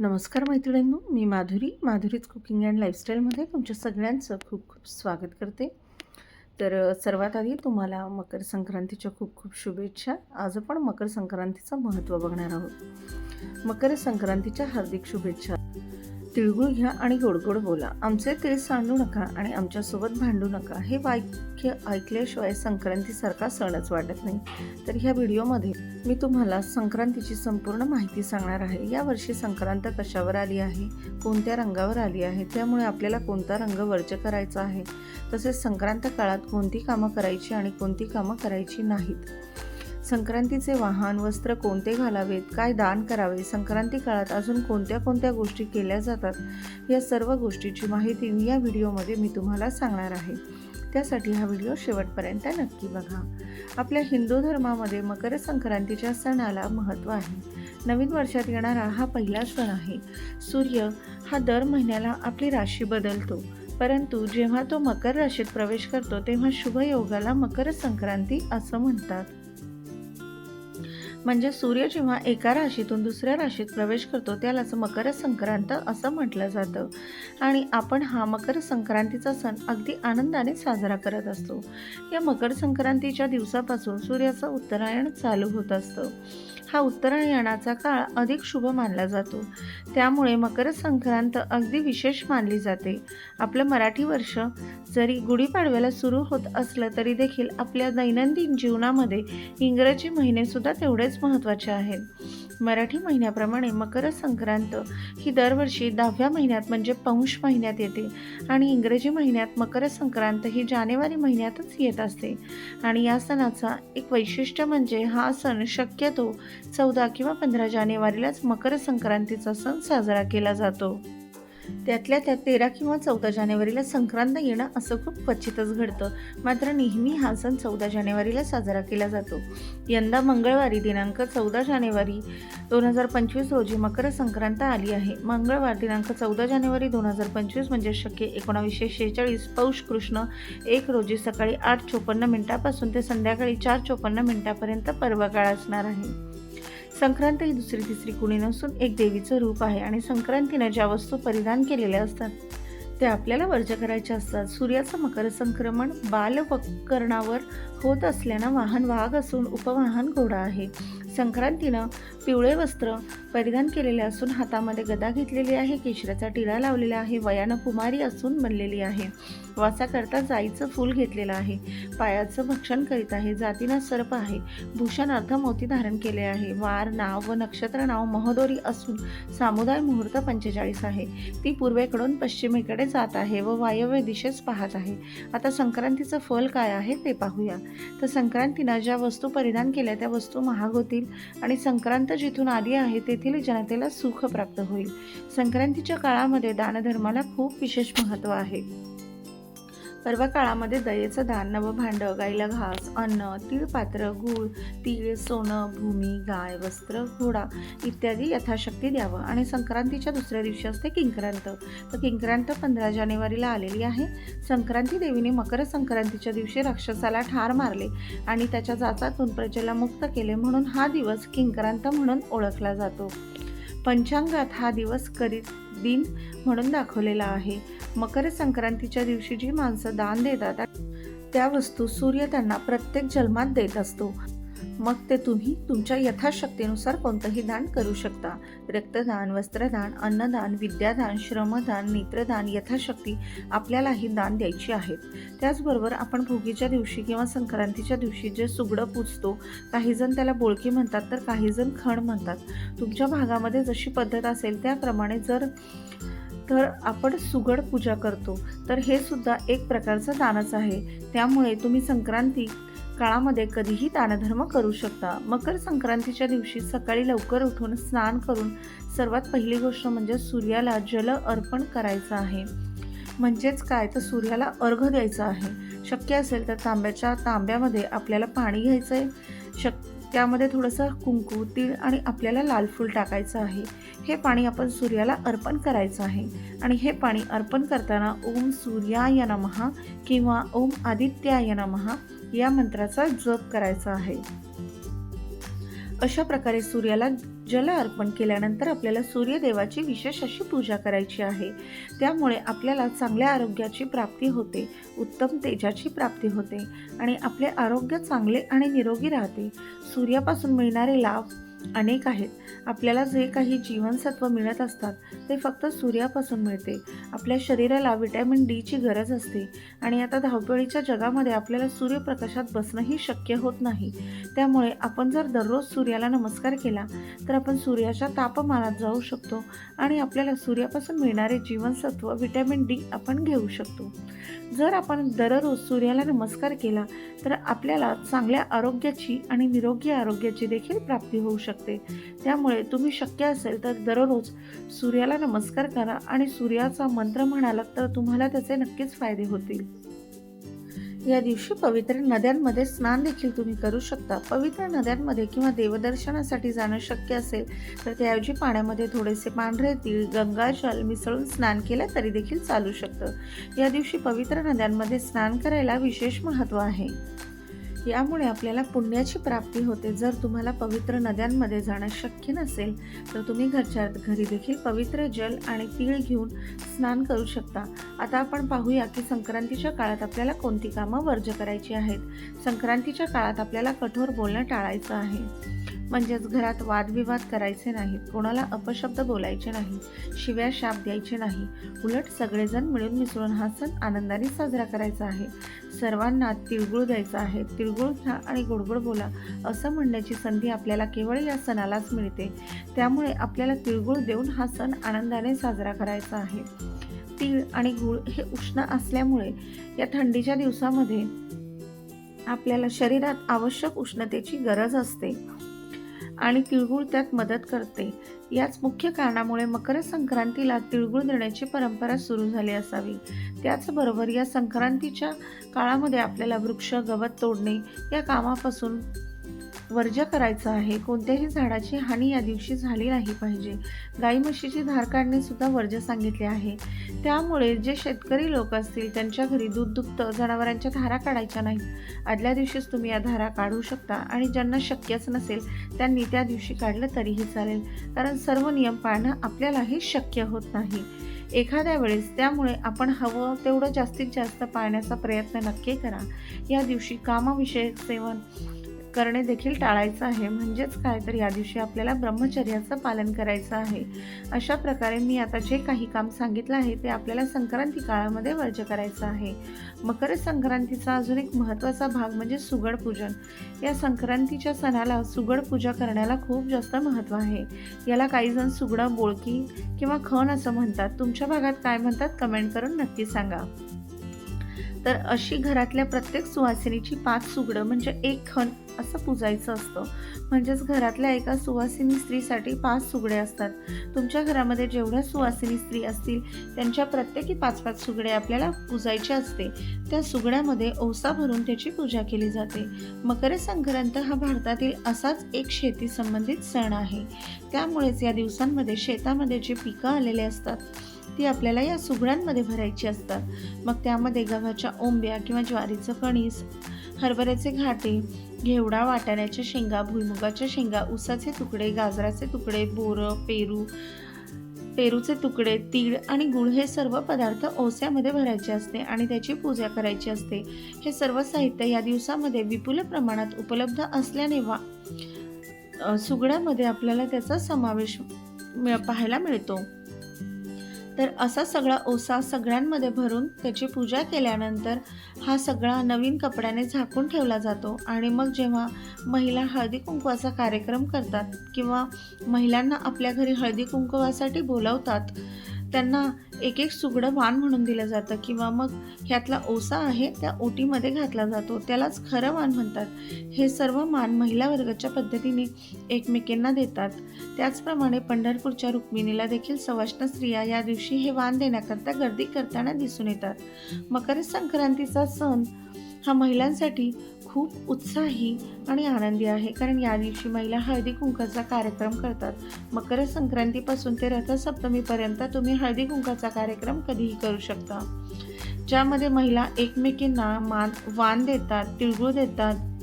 नमस्कार मैत्रिणींनो मी माधुरी माधुरीज कुकिंग अँड लाईफस्टाईलमध्ये तुमच्या सगळ्यांचं खूप खूप स्वागत करते. तर सर्वात आधी तुम्हाला मकर संक्रांतीच्या खूप खूप शुभेच्छा. आज आपण मकर संक्रांतीचं महत्त्व बघणार आहोत. मकर संक्रांतीच्या हार्दिक शुभेच्छा. तिळगुळ घ्या आणि गोडगोड बोला. आमचे तिळ सांडू नका आणि आमच्यासोबत भांडू नका. हे वाक्य ऐकल्याशिवाय संक्रांतीसारखा सणच वाटत नाही. तर ह्या व्हिडिओमध्ये मी तुम्हाला संक्रांतीची संपूर्ण माहिती सांगणार आहे. यावर्षी संक्रांत कशावर आली आहे? कोणत्या रंगावर आली आहे? त्यामुळे आपल्याला कोणता रंग वर्ज करायचा आहे? तसेच संक्रांत काळात कोणती कामं करायची आणि कोणती कामं करायची नाहीत? संक्रांतीचे वाहन वस्त्र कोणते घालावेत काय दान करावे संक्रांती काळात अजून कोणत्या कोणत्या गोष्टी केल्या जातात या सर्व गोष्टीची माहिती या व्हिडिओमध्ये मी तुम्हाला सांगणार आहे. त्यासाठी हा व्हिडिओ शेवटपर्यंत नक्की बघा. आपल्या हिंदू धर्मामध्ये मकर संक्रांतीच्या सणाला महत्त्व आहे. नवीन वर्षात येणारा हा पहिला सण आहे. सूर्य हा दर महिन्याला आपली राशी बदलतो. परंतु जेव्हा तो मकर राशीत प्रवेश करतो तेव्हा शुभयोगाला मकर संक्रांती असं म्हणतात. म्हणजे सूर्य जेव्हा एका राशीतून दुसऱ्या राशीत प्रवेश करतो त्यालाच मकर संक्रांत असं म्हटलं जातं. आणि आपण हा मकर संक्रांतीचा सण अगदी आनंदाने साजरा करत असतो. या मकर संक्रांतीच्या दिवसापासून सूर्याचं उत्तरायण चालू होत असतं. हा उत्तरायणाचा काळ अधिक शुभ मानला जातो. त्यामुळे मकर संक्रांत अगदी विशेष मानली जाते. आपलं मराठी वर्ष जरी गुढीपाडव्याला सुरू होत असलं तरी देखील आपल्या दैनंदिन जीवनामध्ये इंग्रजी महिनेसुद्धा तेवढेच महत्त्वाचे आहेत मराठी महिन्याप्रमाणे मकर संक्रांत ही दरवर्षी दहाव्या महिन्यात म्हणजे पौष महिन्यात येते आणि इंग्रजी महिन्यात मकर संक्रांत ही जानेवारी महिन्यातच येत असते. आणि या सणाचा एक वैशिष्ट्य म्हणजे हा सण शक्यतो चौदा किंवा पंधरा जानेवारीलाच मकर संक्रांतीचा सण साजरा केला जातो. त्यातल्या त्यात तेरा किंवा चौदा जानेवारीला संक्रांत येणं असं खूप क्वचितच घडतं. मात्र नेहमी हा सण चौदा जानेवारीला साजरा केला जातो. यंदा मंगळवारी दिनांक चौदा जानेवारी दोन हजार पंचवीस रोजी मकर संक्रांत आली आहे. मंगळवार दिनांक चौदा जानेवारी दोन हजार पंचवीस म्हणजे शक्य एकोणावीसशे शेहेचाळीस पौष कृष्ण एक रोजी सकाळी आठ चोपन्न मिनिटापासून ते संध्याकाळी चार चोपन्न मिनिटापर्यंत पर्वकाळ असणार आहे. संक्रांत ही दुसरी तिसरी कुणी नसून एक देवीचं रूप आहे आणि संक्रांतीनं ज्या वस्तू परिधान केलेल्या असतात त्या आपल्याला वर्ज करायच्या असतात. सूर्याचं मकर संक्रमण बालवकरणावर होत असल्यानं वाहन वाघ असून उपवाहन घोडा आहे. संक्रांतीनं पिवळे वस्त्र परिधान केलेले असून हातामध्ये गदा घेतलेली आहे केशराचा टिळा लावलेला आहे वयानं कुमारी असून बनलेली आहे. वासाकरता जाईचं फूल घेतलेलं आहे. पायाचं भक्षण करीत आहे. जातीनं सर्प आहे. भूषणार्थ मोती धारण केले आहे. वार नाव व नक्षत्र नाव महोदोरी असून सामुदाय मुहूर्त पंचेचाळीस आहे. ती पूर्वेकडून पश्चिमेकडे जात आहे व वायव्य दिशेस पाहत आहे. आता संक्रांतीचं फल काय आहे ते पाहूया. तर संक्रांतीनं ज्या वस्तू परिधान केल्या त्या वस्तू महाग होतील आणि संक्रांत जिथून आली आहे तेथील जनतेला सुख प्राप्त होईल. संक्रांतीच्या काळामध्ये दानधर्माला खूप विशेष महत्त्व आहे. सर्व काळामध्ये दयेचं दान भांडं गाईला घास अन्न तीळपात्र गूळ तीळ सोनं भूमी गाय वस्त्र घोडा इत्यादी यथाशक्ती द्यावं. आणि संक्रांतीच्या दुसऱ्या दिवशी असते किंक्रांत. तर किंक्रांत पंधरा जानेवारीला आलेली आहे. संक्रांती देवीने मकर संक्रांतीच्या दिवशी राक्षसाला ठार मारले आणि त्याच्या जाचातून प्रजेला मुक्त केले म्हणून हा दिवस किंक्रांत म्हणून ओळखला जातो. पंचांगात हा दिवस करीत दिन म्हणून दाखवलेला आहे. मकर संक्रांतीच्या दिवशी जी माणसं दान देतात त्या वस्तू सूर्य त्यांना प्रत्येक जन्मात देत असतो. मग ते तुम्ही तुमच्या यथाशक्तीनुसार कोणतंही दान करू शकता. रक्तदान वस्त्रदान अन्नदान विद्यादान श्रमदान नेत्रदान यथाशक्ती आपल्यालाही दान द्यायची आहेत. त्याचबरोबर आपण भोगीच्या दिवशी किंवा संक्रांतीच्या दिवशी जे सुगडं पुजतो काहीजण त्याला बोळकी म्हणतात तर काहीजण खण म्हणतात. तुमच्या भागामध्ये जशी पद्धत असेल त्याप्रमाणे जर तर आपण सुगड पूजा करतो. तर हे सुद्धा एक प्रकारचं दानच आहे. त्यामुळे तुम्ही संक्रांती काळामध्ये कधीही दानधर्म करू शकता. मकर संक्रांतीच्या दिवशी सकाळी लवकर उठून स्नान करून सर्वात पहिली गोष्ट म्हणजे सूर्याला जल अर्पण करायचं आहे. म्हणजेच काय? तर सूर्याला अर्घ द्यायचं आहे. शक्य असेल तर तांब्याच्या तांब्यामध्ये आपल्याला पाणी घ्यायचं आहे शक त्यामध्ये थोडंसं कुंकू तीळ आणि आपल्याला लाल फूल टाकायचं आहे. हे पाणी आपण सूर्याला अर्पण करायचं आहे. आणि हे पाणी अर्पण करताना ओम सूर्याय नमहा किंवा ओम आदित्याय नमहा या मंत्राचा जप करायचा आहे. अशा प्रकारे सूर्याला जल अर्पण केल्यानंतर आपल्याला सूर्यदेवाची विशेष अशी पूजा करायची आहे. त्यामुळे आपल्याला चांगल्या आरोग्याची प्राप्ती होते उत्तम तेजाची प्राप्ती होते आणि आपले आरोग्य चांगले आणि निरोगी राहते. सूर्यापासून मिळणारे लाभ अनेक आहेत. आपल्याला जे काही जीवनसत्व मिळत असतात ते फक्त सूर्यापासून मिळते. आपल्या शरीराला विटॅमिन डीची गरज असते आणि आता धावपळीच्या जगामध्ये आपल्याला सूर्यप्रकाशात बसणंही शक्य होत नाही. त्यामुळे आपण जर दररोज सूर्याला नमस्कार केला तर आपण सूर्याच्या तापमानात जाऊ शकतो आणि आपल्याला सूर्यापासून मिळणारे जीवनसत्व विटॅमिन डी आपण घेऊ शकतो. जर आपण दररोज सूर्याला नमस्कार केला तर आपल्याला चांगल्या आरोग्याची आणि निरोगी आरोग्याची देखील प्राप्ती होऊ शकते. त्यामुळे तुम्ही शक्य असेल तर दररोज सूर्याला नमस्कार करा आणि सूर्याचा मंत्र म्हणालात तर तुम्हाला त्याचे नक्कीच फायदे होतील. या दिवशी पवित्र नद्यांमध्ये स्नान देखील तुम्ही करू शकता. पवित्र नद्यांमध्ये किंवा देवदर्शनासाठी जाणं शक्य असेल तर त्याऐवजी पाण्यामध्ये थोडेसे पांढरे तीळ गंगाजल मिसळून स्नान केलं तरी देखील चालू शकतं. या दिवशी पवित्र नद्यांमध्ये स्नान करायला विशेष महत्त्व आहे. यामुळे आपल्याला पुण्याची प्राप्ती होते. जर तुम्हाला पवित्र नद्यांमध्ये जाणं शक्य नसेल तर तुम्ही घरच्या घरी देखील पवित्र जल आणि तीळ घेऊन स्नान करू शकता. आता आपण पाहूया की संक्रांतीच्या काळात आपल्याला कोणती कामं वर्ज करायची आहेत? संक्रांतीच्या काळात आपल्याला कठोर बोलणं टाळायचं आहे. म्हणजेच घरात वादविवाद करायचे नाहीत कोणाला अपशब्द बोलायचे नाही शिव्या शाप द्यायचे नाही. उलट सगळेजण मिळून मिसळून हा सण आनंदाने साजरा करायचा आहे. सर्वांना तिळगुळ द्यायचा आहे. तिळगुळ घ्या आणि गोडगोड बोला असं म्हणण्याची संधी आपल्याला केवळ या सणालाच मिळते. त्यामुळे आपल्याला तिळगुळ देऊन हा सण आनंदाने साजरा करायचा आहे. तीळ आणि गुळ हे उष्ण असल्यामुळे या थंडीच्या दिवसामध्ये आपल्याला शरीरात आवश्यक उष्णतेची गरज असते. आणि तिळगुळ त्यात मदत करते. याच मुख्य कारणामुळे मकर संक्रांतीला तिळगुळ देण्याची परंपरा सुरू झाली असावी. त्याचबरोबर या संक्रांतीच्या काळामध्ये आपल्याला वृक्ष गवत तोडणे या कामापासून वर्ज्य करायचं आहे. कोणत्याही झाडाची हानी या दिवशी झाली नाही पाहिजे. गाई म्हशीची धार काढणे सुद्धा वर्ज्य सांगितले आहे. त्यामुळे जे शेतकरी लोक असतील त्यांच्या घरी दूध दुभतं जनावरांच्या धारा काढायच्या नाहीत. आदल्या दिवशीच तुम्ही या धारा काढू शकता आणि ज्यांना शक्यच नसेल त्यांनी त्या दिवशी काढलं तरीही चालेल. कारण सर्व नियम पाळणं आपल्यालाही शक्य होत नाही. एखाद्या वेळेस त्यामुळे आपण हवं तेवढं जास्तीत जास्त पाळण्याचा प्रयत्न नक्की करा. या दिवशी कामाविषयक सेवन करणे देखील टाळायचं आहे. म्हणजेच काय तर या दिवशी आपल्याला ब्रह्मचर्याचं पालन करायचं आहे. अशा प्रकारे मी आता जे काही काम सांगितलं आहे ते आपल्याला संक्रांती काळामध्ये वर्ज करायचं आहे. मकर संक्रांतीचा अजून एक महत्त्वाचा भाग म्हणजे सुगड पूजन. या संक्रांतीच्या सणाला सुगड पूजा करण्याला खूप जास्त महत्त्व आहे. याला काही जण सुगडं बोळकी किंवा खण असं म्हणतात. तुमच्या भागात काय म्हणतात? कमेंट करून नक्की सांगा. तर अशी घरातल्या प्रत्येक सुवासिनीची पाच सुगडं म्हणजे एक खण असं पुजायचं असतं. म्हणजेच घरातल्या एका सुवासिनी स्त्रीसाठी पाच सुगडे असतात. तुमच्या घरामध्ये जेवढ्या सुवासिनी स्त्री असतील त्यांच्या प्रत्येकी पाच पाच सुगडे आपल्याला पुजायचे असते. त्या सुगड्यामध्ये ओसा भरून त्याची पूजा केली जाते. मकर संक्रांत हा भारतातील असाच एक शेती संबंधित सण आहे. त्यामुळेच या दिवसांमध्ये शेतामध्ये जे पिकं आलेले असतात ती आपल्याला या सुगड्यांमध्ये भरायची असतात. मग त्यामध्ये गव्हाच्या ओंब्या किंवा ज्वारीचं कणीस हरभऱ्याचे घाटे घेवडा वाटाण्याच्या शेंगा भुईमुगाच्या शेंगा उसाचे तुकडे गाजराचे तुकडे बोरं पेरू पेरूचे तुकडे तीळ आणि गुळ हे सर्व पदार्थ ओस्यामध्ये भरायचे असते आणि त्याची पूजा करायची असते. हे सर्व साहित्य या दिवसामध्ये विपुल प्रमाणात उपलब्ध असल्याने वा सुगड्यामध्ये आपल्याला त्याचा समावेश मिळ- पाहायला मिळतो. तर असा सगळा ओसा सगळ्यांमध्ये भरून त्याची पूजा केल्यानंतर हा सगळा नवीन कपड्याने झाकून ठेवला जातो. आणि मग जेव्हा महिला हळदी कुंकवाचा कार्यक्रम करतात किंवा महिलांना आपल्या घरी हळदी कुंकवासाठी बोलावतात त्यांना एक एक सुगडं वाण म्हणून दिलं जातं किंवा मग ह्यातला ओसा आहे त्या ओटीमध्ये घातला जातो. त्यालाच खरं वाण म्हणतात. हे सर्व मान महिला वर्गाच्या पद्धतीने एकमेकींना देतात. त्याचप्रमाणे पंढरपूरच्या रुक्मिणीला देखील सवाष्ण स्त्रिया या दिवशी हे वाण देण्याकरता गर्दी करताना दिसून येतात. मकर संक्रांतीचा सण हा महिलांसाठी खूप उत्साही आणि आनंदी आहे. कारण या दिवशी महिला हळदी कुंकाचा कार्यक्रम करतात. मकर संक्रांतीपासून ते रथसप्तमीपर्यंत तुम्ही हळदी कुंकाचा कार्यक्रम कधीही करू शकता. ज्यामध्ये महिला एकमेकींना मान वान देतात तिळगुळ देतात.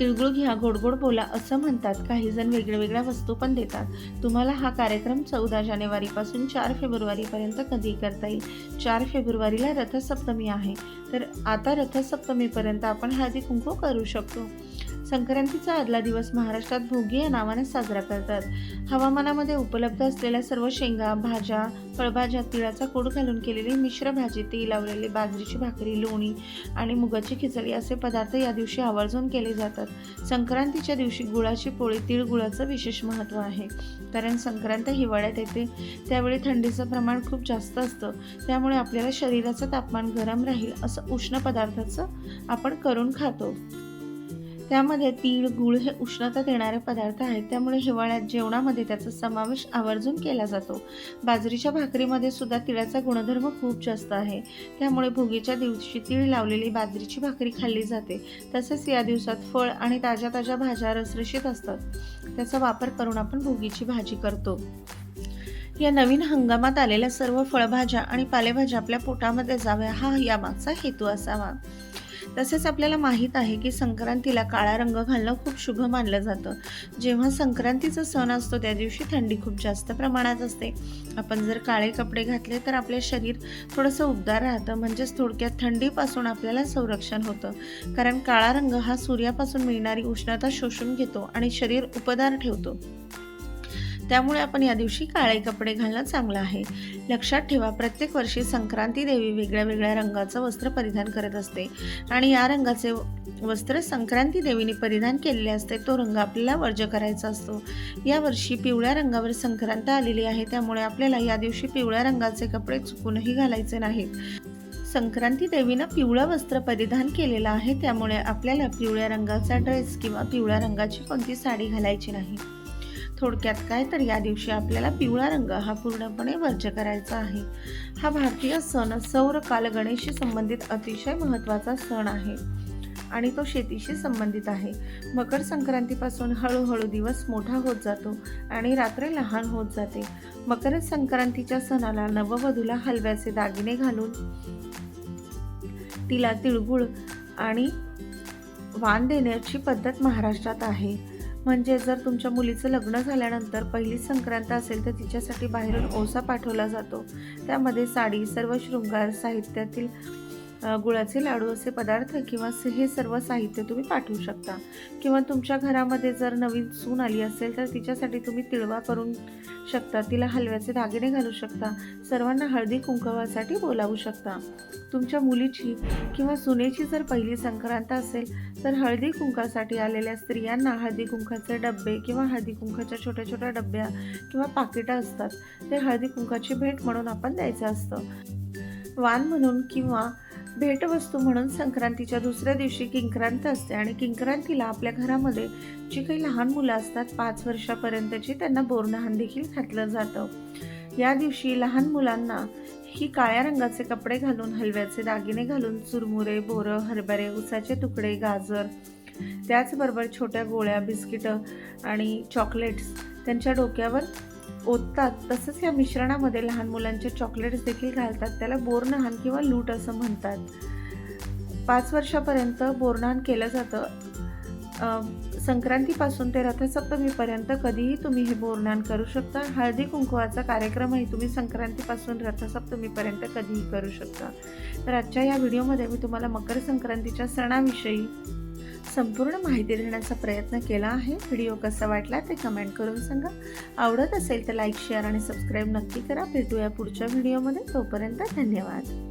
तिळगुळ घ्या गोडगोड बोला असं म्हणतात. काही जण वेगळ्या वेगळ्या वस्तू पण देतात. तुम्हाला हा कार्यक्रम चौदा जानेवारीपासून चार फेब्रुवारीपर्यंत कधी करता येईल? चार फेब्रुवारीला रथसप्तमी आहे. तर आता रथसप्तमीपर्यंत आपण हळदी कुंकू करू शकतो. संक्रांतीचा आदला दिवस महाराष्ट्रात भोगी या नावाने साजरा करतात. हवामानामध्ये उपलब्ध असलेल्या सर्व शेंगा भाज्या फळभाज्या तिळाचा कोड घालून केलेली मिश्र भाजी ती लावलेली बाजरीची भाकरी लोणी आणि मुगाची खिचडी असे पदार्थ या दिवशी आवर्जून केले जातात. संक्रांतीच्या दिवशी गुळाची पोळी तिळगुळाचं विशेष महत्त्व आहे. कारण संक्रांत हिवाळ्यात येते त्यावेळी थंडीचं प्रमाण खूप जास्त असतं. त्यामुळे आपल्याला शरीराचं तापमान गरम राहील असं उष्ण पदार्थाचं आपण करून खातो. त्यामध्ये तीळ गुळ हे उष्णता देणारे पदार्थ आहेत. त्यामुळे हिवाळ्यात जेवणामध्ये त्याचा समावेश आवर्जून केला जातो. बाजरीच्या भाकरीमध्ये सुद्धा तिळाचा गुणधर्म खूप जास्त आहे. त्यामुळे भोगीच्या दिवशी तीळ लावलेली बाजरीची भाकरी खाल्ली जाते. तसेच या दिवसात फळ आणि ताज्या ताज्या भाज्या रसरशीत असतात. त्याचा वापर करून आपण भोगीची भाजी करतो. या नवीन हंगामात आलेल्या सर्व फळभाज्या आणि पालेभाज्या आपल्या पोटामध्ये जाव्या हा यामागचा हेतू असावा. तसेच आपल्याला माहीत आहे की संक्रांतीला काळा रंग घालणं खूप शुभ मानलं जातं. जेव्हा संक्रांतीचा सण असतो त्या दिवशी थंडी खूप जास्त प्रमाणात असते. आपण जर काळे कपडे घातले तर आपले शरीर थोडंसं उबदार राहतं म्हणजेच थोडक्यात थंडीपासून आपल्याला संरक्षण होतं. कारण काळा रंग हा सूर्यापासून मिळणारी उष्णता शोषून घेतो आणि शरीर उपदार ठेवतो. त्यामुळे आपण या दिवशी काळे कपडे घालणं चांगलं आहे. लक्षात ठेवा प्रत्येक वर्षी संक्रांती देवी वेगळ्या वेगळ्या रंगाचं वस्त्र परिधान करत असते आणि या रंगाचे वस्त्र संक्रांती देवीने परिधान केलेले असते तो रंग आपल्याला वर्ज करायचा असतो. यावर्षी पिवळ्या रंगावर संक्रांत आलेली आहे त्यामुळे आपल्याला या दिवशी पिवळ्या रंगाचे कपडे चुकूनही घालायचे नाहीत. संक्रांती देवीनं पिवळं वस्त्र परिधान केलेलं आहे त्यामुळे आपल्याला पिवळ्या रंगाचा ड्रेस किंवा पिवळ्या रंगाची कोणती साडी घालायची नाही. थोडक्यात काय तर या दिवशी आपल्याला पिवळा रंग हा पूर्णपणे वर्ज करायचा आहे. हा भारतीय सण सौर काल गणेशशी संबंधित अतिशय महत्त्वाचा सण आहे आणि तो शेतीशी संबंधित आहे. मकर संक्रांतीपासून हळूहळू दिवस मोठा होत जातो आणि रात्र लहान होत जाते. मकर संक्रांतीच्या सणाला नववधूला हलव्याचे दागिने घालून तिला तिळगुळ आणि वाण देण्याची पद्धत महाराष्ट्रात आहे. म्हणजे जर तुमच्या मुलीचं लग्न झाल्यानंतर पहिली संक्रांत असेल तर तिच्यासाठी बाहेरून ओसा पाठवला जातो. त्यामध्ये साडी सर्व शृंगार साहित्यातील गुळाचे लाडू असे पदार्थ किंवा हे सर्व साहित्य तुम्ही पाठवू शकता. किंवा तुमच्या घरामध्ये जर नवीन सून आली असेल तर तिच्यासाठी तुम्ही तिळवा करून शकता. तिला हलव्याचे दागिने घालू शकता. सर्वांना हळदी कुंकवासाठी बोलावू शकता. तुमच्या मुलीची किंवा सुनेची जर पहिली संक्रांत असेल तर हळदी कुंकासाठी आलेल्या स्त्रियांना हळदी कुंकाचे डबे किंवा हळदी कुंकाच्या छोट्या छोट्या डब्या किंवा पाकिटं असतात. ते हळदी कुंकाची भेट म्हणून आपण द्यायचं असतं. वाण म्हणून किंवा भेटवस्तू म्हणून संक्रांतीच्या दुसऱ्या दिवशी किंक्रांत असते आणि किंक्रांतीला आपल्या घरामध्ये जी काही लहान मुलं असतात पाच वर्षापर्यंतची त्यांना बोरनहाण देखील घातलं जातं. या दिवशी लहान मुलांना ही काळ्या रंगाचे कपडे घालून हलव्याचे दागिने घालून चुरमुरे बोरं हरभरे उसाचे तुकडे गाजर त्याचबरोबर छोट्या गोळ्या बिस्किटं आणि चॉकलेट्स त्यांच्या डोक्यावर ओततात. तसंच या मिश्रणामध्ये लहान मुलांचे चॉकलेट्स देखील घालतात. त्याला बोरनहान किंवा लूट असं म्हणतात. पाच वर्षापर्यंत बोरनहान केलं जातं. संक्रांतीपासून ते रथसप्तमीपर्यंत कधीही तुम्ही हे बोरनान करू शकता. हळदी कुंकवाचा कार्यक्रमही तुम्ही संक्रांतीपासून रथसप्तमीपर्यंत कधीही करू शकता. तर आजच्या या व्हिडिओमध्ये मी तुम्हाला मकर संक्रांतीच्या सणाविषयी संपूर्ण माहिती देण्याचा प्रयत्न केला आहे. व्हिडिओ कसा वाटला ते कमेंट करून सांगा. आवडत असेल तर लाईक शेअर आणि सबस्क्राईब नक्की करा. भेटूया पुढच्या व्हिडिओमध्ये तोपर्यंत धन्यवाद.